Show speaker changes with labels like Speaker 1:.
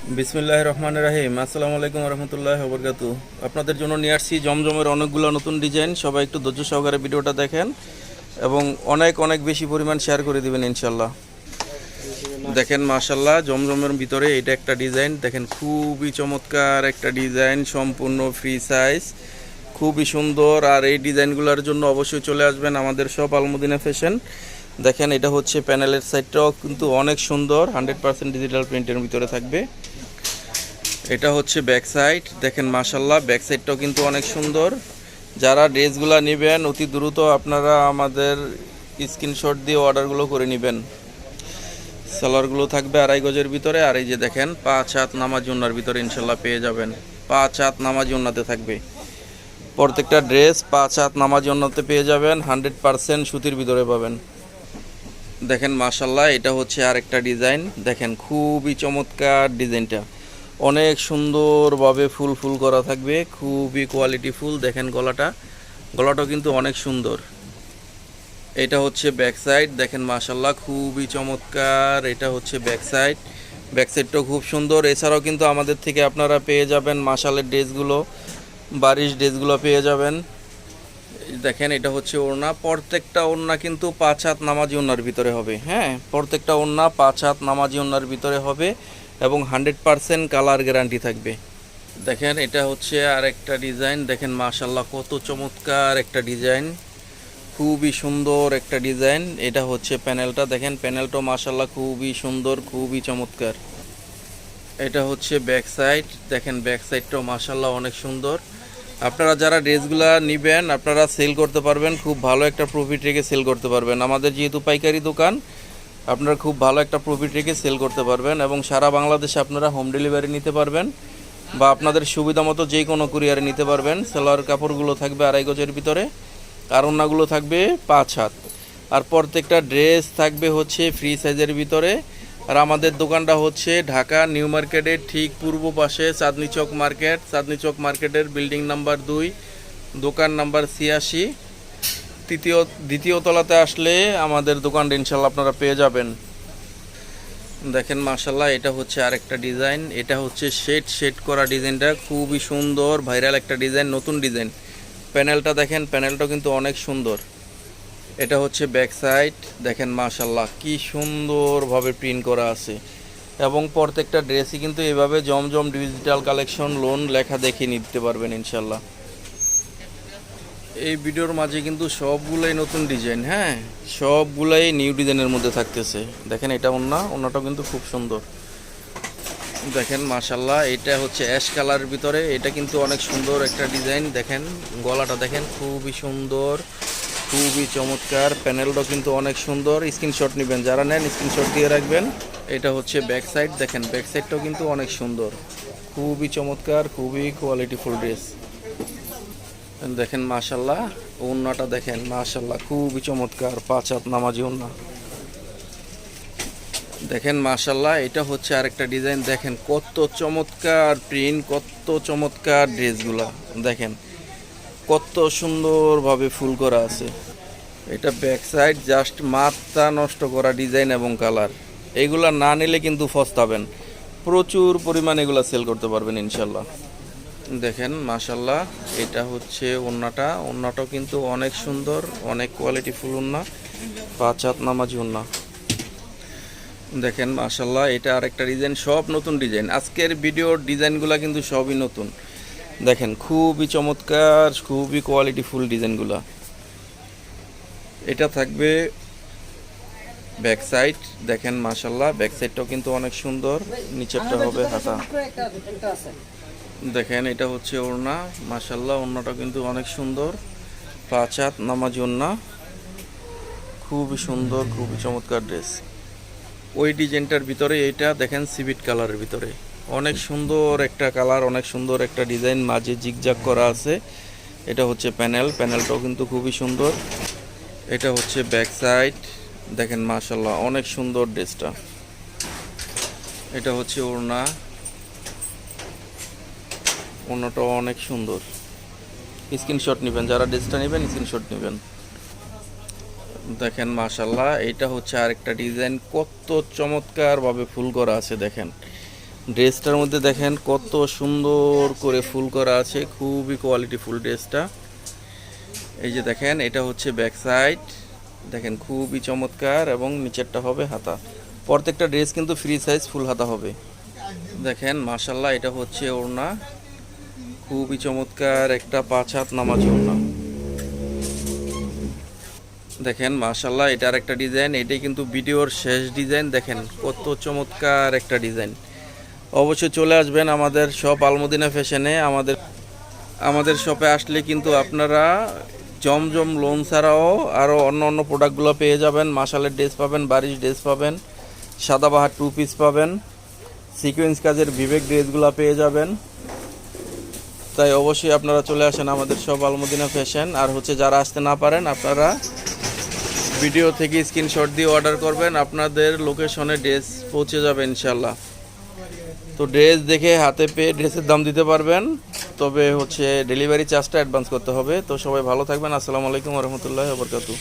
Speaker 1: বিসমিল্লাহ রহমান রাহিম। আসসালামু আলাইকুম রহমতুল্লাহ বরকাতু আপনাদের জন্য নিয়ে আসছি জমজমের অনেকগুলো নতুন ডিজাইন। সবাই একটু ধৈর্য সহকারে ভিডিওটা দেখেন এবং অনেক অনেক বেশি পরিমাণ শেয়ার করে দিবেন ইনশাল্লাহ দেখেন মাশাল্লাহ জমজমের ভিতরে এটা একটা ডিজাইন। দেখেন, খুবই চমৎকার একটা ডিজাইন, সম্পূর্ণ ফ্রি সাইজ খুবই সুন্দর। আর এই ডিজাইনগুলোর জন্য অবশ্যই চলে আসবেন আমাদের সব আলমদিনা ফ্যাশন দেখেন, এটা হচ্ছে প্যানেলের সাইডটাও কিন্তু অনেক সুন্দর হান্ড্রেড পার্সেন্ট ডিজিটাল প্রিন্টের ভিতরে থাকবে। এটা হচ্ছে ব্যাক সাইড দেখেন মাশাল্লাহ ব্যাক সাইডটাও কিন্তু অনেক সুন্দর। যারা ড্রেসগুলো নেবেন, অতি দ্রুত আপনারা আমাদের স্ক্রিনশট দিয়ে অর্ডারগুলো করে নেবেন। সালোয়ারগুলো থাকবে আড়াই গজের ভিতরে, আর এই যে দেখেন, পাঁচ হাত নামাজ উন্নার ভিতরে ইনশাল্লাহ পেয়ে যাবেন। পাঁচ হাত নামাজ উন্নাতে থাকবে। প্রত্যেকটা ড্রেস পাঁচ হাত নামাজ উন্নাতে পেয়ে যাবেন হান্ড্রেড পারসেন্ট সুতির ভিতরে পাবেন। দেখেন মাশাল্লাহ এটা হচ্ছে আরেকটা ডিজাইন। দেখেন খুবই চমৎকার ডিজাইনটা। অনেক সুন্দরভাবে ফুল ফুল করা থাকবে, খুবই কোয়ালিটি ফুল। দেখেন গলাটা, গলাটাও কিন্তু অনেক সুন্দর। এটা হচ্ছে ব্যাক সাইড দেখেন মাশাল্লাহ খুবই চমৎকার। এটা হচ্ছে ব্যাক সাইড ব্যাক সাইডটাও খুব সুন্দর। এছাড়াও কিন্তু আমাদের থেকে আপনারা পেয়ে যাবেন মাশালের ড্রেসগুলো বারিশ ড্রেসগুলো পেয়ে যাবেন। দেখেন, এটা হচ্ছে ওড়না। প্রত্যেকটা ওড়না কিন্তু পাঁচ হাত নামাজি ওড়নার ভিতরে হবে হ্যাঁ? প্রত্যেকটা ওড়না পাঁচ হাত নামাজি ওড়নার ভিতরে হবে এবং হান্ড্রেড পারসেন্ট কালার গ্যারান্টি থাকবে। দেখেন, এটা হচ্ছে আর একটা ডিজাইন। দেখেন মাশাল্লাহ কত চমৎকার একটা ডিজাইন। খুবই সুন্দর একটা ডিজাইন। এটা হচ্ছে প্যানেলটা। দেখেন প্যানেলটা মাশাল্লাহ খুবই সুন্দর, খুবই চমৎকার। এটা হচ্ছে ব্যাক সাইড। দেখেন, ব্যাক সাইডটাও মাশাল্লাহ অনেক সুন্দর। আপনারা যারা ড্রেসগুলো নেবেন, আপনারা সেল করতে পারবেন, খুব ভালো একটা প্রফিট রেখে সেল করতে পারবেন। আমাদের যেহেতু পাইকারি দোকান, আপনারা খুব ভালো একটা প্রফিট রেখে সেল করতে পারবেন এবং সারা বাংলাদেশে আপনারা হোম ডেলিভারি নিতে পারবেন বা আপনাদের সুবিধা মতো যে কোনো কুরিয়ারে নিতে পারবেন। সেলোয়ার কাপড়গুলো থাকবে আড়াই গজের ভিতরে, আর অন্যগুলো থাকবে পাঁচ হাত। আর প্রত্যেকটা ড্রেস থাকবে হচ্ছে ফ্রি সাইজের ভিতরে। আর আমাদের দোকানটা হচ্ছে ঢাকা নিউ মার্কেটের ঠিক পূর্ব পাশে চাঁদনি চক মার্কেট। চাঁদনি চক মার্কেটের বিল্ডিং নাম্বার দুই, দোকান নাম্বার ছিয়াশি। তৃতীয়, দ্বিতীয় তলাতে আসলে আমাদের দোকানটা ইনশাল্লাহ আপনারা পেয়ে যাবেন। দেখেন মাশাল্লাহ এটা হচ্ছে আরেকটা ডিজাইন। এটা হচ্ছে শেড শেড করা ডিজাইনটা খুবই সুন্দর, ভাইরাল একটা ডিজাইন, নতুন ডিজাইন। প্যানেলটা দেখেন প্যানেলটা কিন্তু অনেক সুন্দর। এটা হচ্ছে ব্যাক সাইড দেখেন মাশাল্লাহ কি সুন্দরভাবে প্রিন্ট করা আছে। এবং প্রত্যেকটা ড্রেসই কিন্তু এভাবে জমজম ডিজিটাল কালেকশন লোন লেখা দেখে নিতে পারবেন ইনশাল্লাহ এই ভিডিওর মাঝে কিন্তু সবগুলাই নতুন ডিজাইন হ্যাঁ? সবগুলাই নিউ ডিজাইনের মধ্যে থাকতেছে। দেখেন এটা ওন্না ওন্নাটাও কিন্তু খুব সুন্দর। দেখেন মাশাল্লাহ এটা হচ্ছে অ্যাশ কালারের ভিতরে। এটা কিন্তু অনেক সুন্দর একটা ডিজাইন দেখেন, গলাটা দেখেন, খুবই সুন্দর। খুবই চমৎকার। প্যানেলটাও কিন্তু অনেক সুন্দর। স্ক্রিনশট নেবেন। যারা নেন স্ক্রিনশট দিয়ে রাখবেন। এটা হচ্ছে ব্যাক সাইড দেখেন ব্যাক সাইডটাও কিন্তু অনেক সুন্দর। খুবই চমৎকার, খুবই কোয়ালিটিফুল ড্রেস দেখেন মাশাল্লাহ ওন্নাটা দেখেন মাশাল্লাহ খুবই চমৎকার। পাঁচ হাত নামাজি ওন্না। দেখেন মাশাল্লাহ এটা হচ্ছে আরেকটা ডিজাইন দেখেন, কত চমৎকার প্রিন্ট কত চমৎকার ড্রেসগুলা দেখেন কত সুন্দরভাবে ফুল করা আছে। এটা ব্যাক সাইড জাস্ট মাথা নষ্ট করা ডিজাইন এবং কালার এগুলা না নিলে কিন্তু ফস্তাবেন। প্রচুর পরিমাণে এগুলা সেল করতে পারবেন ইনশাল্লাহ। দেখেন, মাশাল্লাহ, এটা হচ্ছে ওন্নাটা। ওন্নাটাও কিন্তু অনেক সুন্দর, অনেক কোয়ালিটি ফুল ওন্না। পাঁচ হাত নামাজি ওন্না। দেখেন, মাশাল্লাহ, এটা আরেকটা ডিজাইন সব নতুন ডিজাইন আজকের ভিডিওর ডিজাইনগুলো কিন্তু সবই নতুন। দেখেন খুবই চমৎকার খুবই কোয়ালিটি ফুল ডিজাইনগুলো। এটা থাকবে ব্যাক সাইড দেখেন মাশাল্লাহ ব্যাক সাইডটাও কিন্তু অনেক সুন্দর নিচেরটা হবে হাতা। দেখেন এটা হচ্ছে ওড়না মাশাল্লাহ ওড়নাটা কিন্তু অনেক সুন্দর। পাঁচ হাত নামাজ ওড়না খুবই সুন্দর খুবই চমৎকার ড্রেস ওই ডিজাইনটার ভিতরে এইটা দেখেন সিভিট কালারের ভিতরে। অনেক সুন্দর একটা কালার, অনেক সুন্দর একটা ডিজাইন, মাঝে জিগজাগ করা আছে। এটা হচ্ছে প্যানেল, প্যানেলটাও কিন্তু খুবই সুন্দর। এটা হচ্ছে ব্যাক সাইড, দেখেন মাশাল্লাহ অনেক সুন্দর ড্রেসটা। এটা হচ্ছে ওড়না। ওড়নাটাও অনেক সুন্দর। স্ক্রিনশট নেবেন, যারা ড্রেসটা নেবেন, স্ক্রিনশট নেবেন। দেখেন মাশাল্লাহ এটা হচ্ছে আরেকটা ডিজাইন, কত চমৎকারভাবে ফুল করা আছে, দেখেন। ড্রেসটার মধ্যে দেখেন কত সুন্দর করে ফুল করা আছে, খুবই কোয়ালিটি ফুল ড্রেসটা। এই যে দেখেন, এটা হচ্ছে ব্যাক সাইড দেখেন, খুবই চমৎকার এবং নিচেরটা হবে হাতা। প্রত্যেকটা ড্রেস কিন্তু ফ্রি সাইজ ফুল হাতা হবে। দেখেন মাশাল্লাহ এটা হচ্ছে ওড়না। খুবই চমৎকার একটা পাঁচ হাত নামাজ ওড়না। দেখেন মাশাল্লাহ এটার একটা ডিজাইন এটাই কিন্তু ভিডিওর শেষ ডিজাইন দেখেন, কত চমৎকার একটা ডিজাইন অবশ্যই চলে আসবেন আমাদের শপ আলমদিনা ফ্যাশনে আমাদের আমাদের শপে আসলে কিন্তু আপনারা জমজম লোন ছাড়াও আরও অন্য অন্য প্রোডাক্টগুলো পেয়ে যাবেন। মাসালের ড্রেস পাবেন, বারিশ ড্রেস পাবেন সাদাবাহার টু পিস পাবেন সিকোয়েন্স কাজের বিবেক ড্রেসগুলো পেয়ে যাবেন। তাই অবশ্যই আপনারা চলে আসেন আমাদের সব আলমদিনা ফ্যাশন আর হচ্ছে যারা আসতে না পারেন, আপনারা ভিডিও থেকে স্ক্রিনশট দিয়ে অর্ডার করবেন। আপনাদের লোকেশনে ড্রেস পৌঁছে যাবে ইনশাল্লাহ তো ড্রেস দেখে হাতে পেয়ে ড্রেসের দাম দিতে পারবেন, তবে হচ্ছে ডেলিভারি চার্জটা অ্যাডভান্স করতে হবে। তো সবাই ভালো থাকবেন, আসসালামু আলাইকুম রহমতুল্লাহ বরকাতু